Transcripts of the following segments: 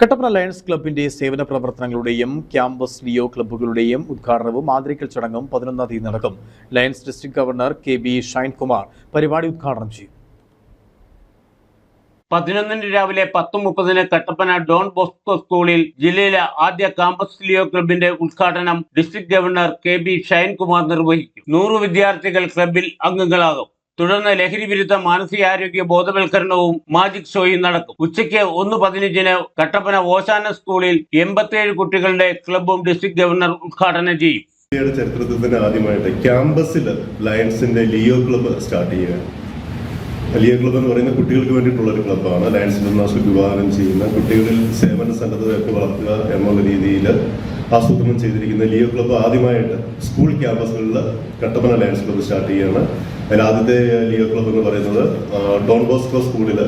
Kattappana lions ക്ലബിന്റെ സേവന പ്രവർത്തനങ്ങളുടെയും ക്യാമ്പസ് ലിയോ ക്ലബ്ബുകളുടെയും ഉദ്ഘാടനവും ആദരിക്കൽ ചടങ്ങും പതിനൊന്നാം തീയതി നടക്കും. Lions district governor K B Shinekumar പരിപാടി ഉദ്ഘാടനം ചെയ്യും. പതിനൊന്നിന് രാവിലെ പത്ത് മുപ്പതിന് കട്ടപ്പന ഡോൺ ബോസ്കോ സ്കൂളിൽ ജില്ലയിലെ ആദ്യ കാമ്പസ് ലിയോ ക്ലബിന്റെ ഉദ്ഘാടനം district governor K B Shinekumar നിർവഹിക്കും. നൂറ് വിദ്യാർത്ഥികൾ ക്ലബിൽ അംഗങ്ങളാകും. തുടർന്ന് ലഹരി വിരുദ്ധ മാനസികാരോഗ്യ ബോധവൽക്കരണവും മാജിക് ഷോയും നടക്കും. ഉച്ചയ്ക്ക് ഒന്ന് പതിനഞ്ചിന് കട്ടപ്പന ഓശാന സ്കൂളിൽ എൺപത്തിയേഴ് കുട്ടികളുടെ ക്ലബും ഡിസ്ട്രിക്ട് ഗവർണർ ഉദ്ഘാടനം ചെയ്യും. ഇന്ത്യയുടെ ചരിത്രത്തിൽ തന്നെ ആദ്യമായിട്ട് ക്യാമ്പസിൽ ലയൺസിന്റെ ലിയോ ക്ലബ്ബ് സ്റ്റാർട്ട് ചെയ്യുകയാണ്. ലിയോ ക്ലബ്ബ് എന്ന് പറയുന്ന കുട്ടികൾക്ക് വേണ്ടിയിട്ടുള്ള ഒരു ക്ലബ്ബാണ്. ലയൺസ് ഇന്റർനാഷണൽ വിഭാവനം ചെയ്യുന്ന കുട്ടികളിൽ സേവന സന്നദ്ധതയൊക്കെ വളർത്തുക എന്നുള്ള രീതിയിൽ ആസൂത്രണം ചെയ്തിരിക്കുന്ന ലിയോ ക്ലബ്ബ് ആദ്യമായിട്ട് സ്കൂൾ ക്യാമ്പസുകളിൽ കട്ടപ്പന ലയൺസ് ക്ലബ്ബ് സ്റ്റാർട്ട് ചെയ്യുകയാണ് അതിൽ ആദ്യത്തെ ലിയോ ക്ലബ്ബ് എന്ന് പറയുന്നത് ഡോൺ ബോസ്കോ സ്കൂളിൽ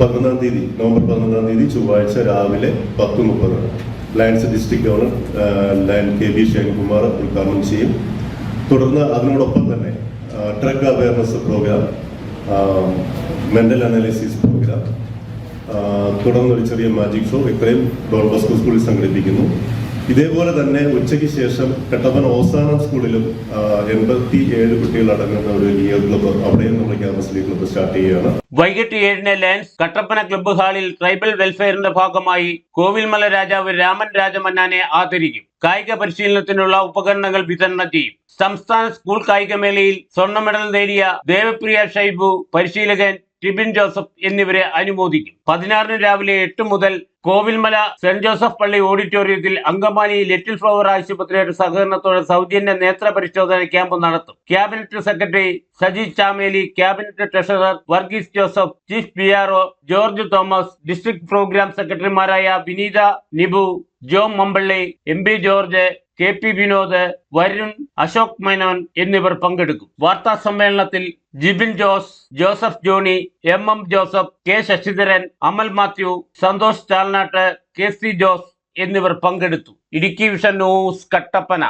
പതിനൊന്നാം തീയതി നവംബർ പതിനൊന്നാം തീയതി ചൊവ്വാഴ്ച രാവിലെ പത്ത് മുപ്പത്. Lions district governor lion K B Shekharkumar ഉദ്ഘാടനം ചെയ്യും. തുടർന്ന് അതിനോടൊപ്പം തന്നെ drug awareness program mental analysis program തുടർന്നൊരു ചെറിയ മാജിക് ഷോ ഇത്രയും ഡോൺ ബോസ്കോ സ്കൂളിൽ സംഘടിപ്പിക്കുന്നു. ഇതേപോലെ തന്നെ ഉച്ചയ്ക്ക് ശേഷം കട്ടപ്പന ഓസാന സ്കൂളിലും എൺപത്തി ഏഴ് കുട്ടികൾ അടങ്ങുന്ന ഒരു ലിയോ ക്ലബ്ബ് അവിടെയും നമ്മൾ ക്യാമ്പസ് ലീഗ് ക്ലബ്ബ് സ്റ്റാർട്ട് ചെയ്യുകയാണ്. വൈകിട്ട് ഏഴിന് ലയൻസ് കട്ടപ്പന ക്ലബ്ബ് ഹാളിൽ ട്രൈബൽ വെൽഫെയറിന്റെ ഭാഗമായി കോവിൽമല രാജാവ് രാമൻ രാജമന്നാനെ ആദരിക്കും. കായിക പരിശീലനത്തിനുള്ള ഉപകരണങ്ങൾ വിതരണം ചെയ്യും. സംസ്ഥാന സ്കൂൾ കായികമേളയിൽ സ്വർണ മെഡൽ നേടിയ ദേവപ്രിയ ഷൈബു പരിശീലകൻ ടിബിൻ ജോസഫ് എന്നിവരെ അനുമോദിക്കും. പതിനാറിന് രാവിലെ എട്ട് മുതൽ കോവിൽമല സെന്റ് ജോസഫ് പള്ളി ഓഡിറ്റോറിയത്തിൽ അങ്കമാലി ലിറ്റിൽ ഫ്ലവർ ആശുപത്രിയുടെ സഹകരണത്തോടെ സൗജന്യ നേത്ര പരിശോധന ക്യാമ്പ് നടത്തും. Cabinet secretary Saji Chameli cabinet treasurer Varghese Joseph chief P George Thomas district program സെക്രട്ടറിമാരായ Vineetha Nibu Jom Mampally M George K P Vinod Varun Ashok Menon എന്നിവർ പങ്കെടുക്കും. വാർത്താ സമ്മേളനത്തിൽ Jibin Jose Joseph Johny M M Joseph K Sasidharan Amal Mathew Santhosh Chalnatt K C Jose എന്നിവർ പങ്കെടുത്തു. Idukki vision news Kattappana.